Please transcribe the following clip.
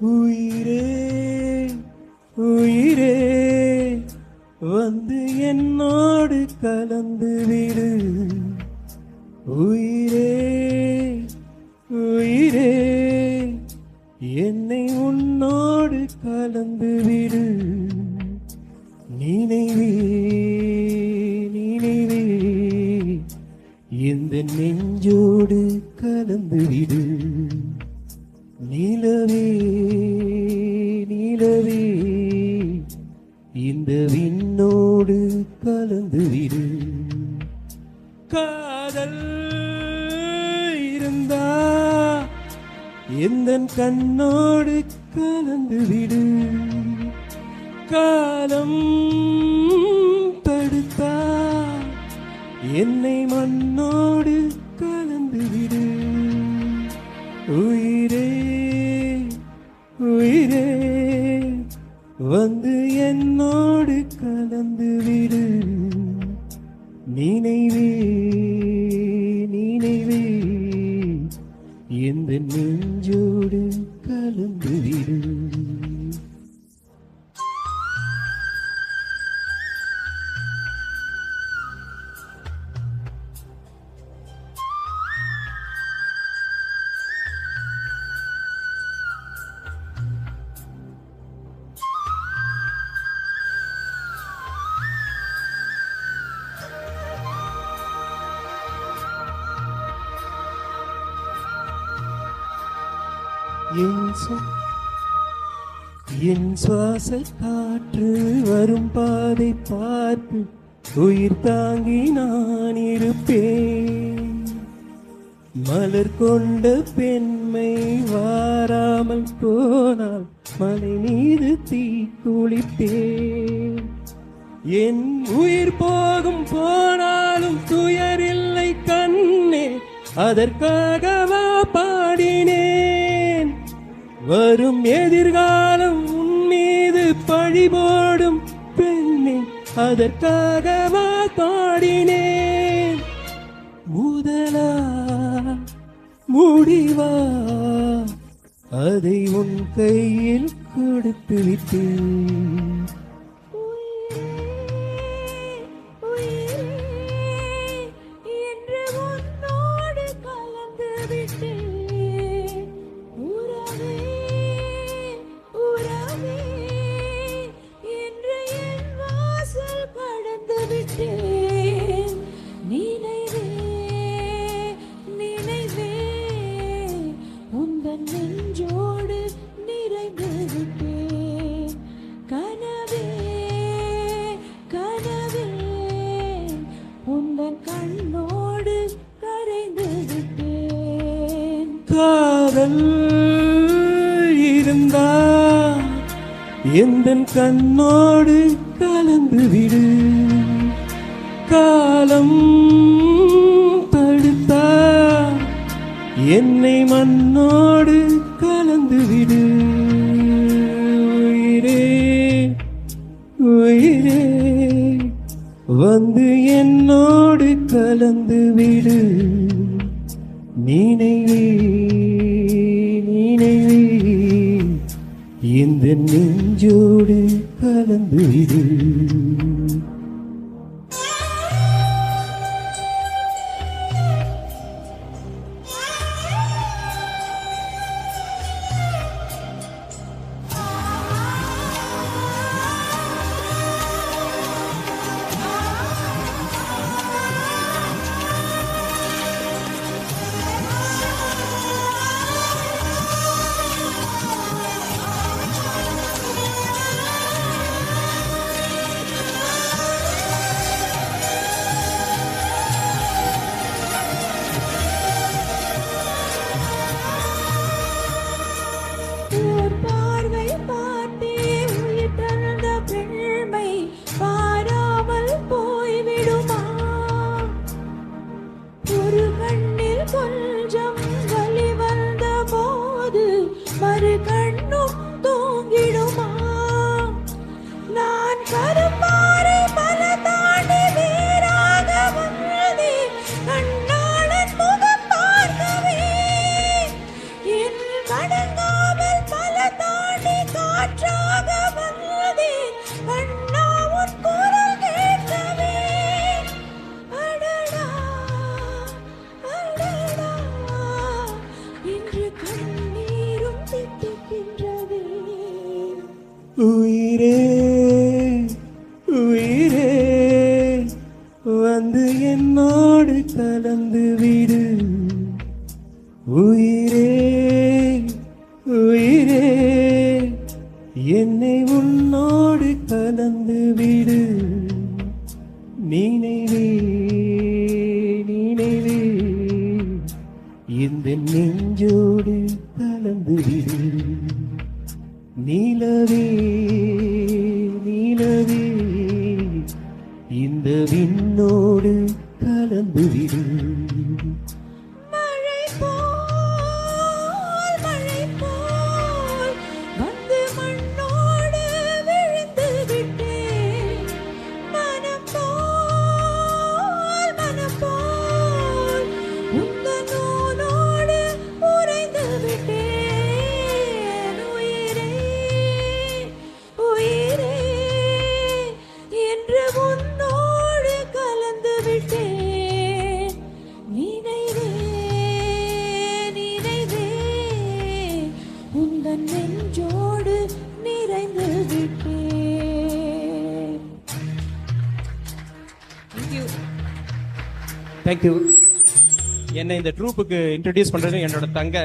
உயிரே உயிரே வந்து என்னோடு கலந்து விடு. உயிரே உயிரே என்னை உன்னோடு கலந்து விடு. நினைவே நினைவே இந்த நெஞ்சோடு கலந்து விடு. நிலவே எந்த கண்ணோடு கலந்து விடு. காலம் தடுத்தா என்னை மண்ணோடு கலந்து விடு. உயிர் என் என் சுவாச காற்று வரும் பாதை பார்த்து உயிர் தாங்கி நான் இருப்பேன். மலர் கொண்ட பெண்மை வாராமல் போனால் மலை மீது தீ குளிப்பேன். என் உயிர் போகும் போனாலும் துயரில்லை கண்ணே அதற்காகவா பாடினேன்? வரும் எதிர்காலம் உன் மீது பழி போடும் பெண்ணே அதற்காகவா பாடினேன்? முதலா முடிவா? அதை உன் கையில் கொடுத்து விட்டேன். காதல் இருந்தா எந்த கண்ணோடு கலந்து விடு. காலம் தடுத்தா என்னை மண்ணோடு இந்த நெஞ்சோடு உயிரே உயிரே வந்து என்னோடு கலந்து விடு. உயிரே உயிரே என்னை உன்னோடு கலந்து விடு. நினைவே நினைவே இந்த நீ விண்ணோடு கலந்து தேங்க்யூ என்னை இந்த ட்ரூப்புக்கு இன்ட்ரடியூஸ் பண்ணுறது என்னோட தங்க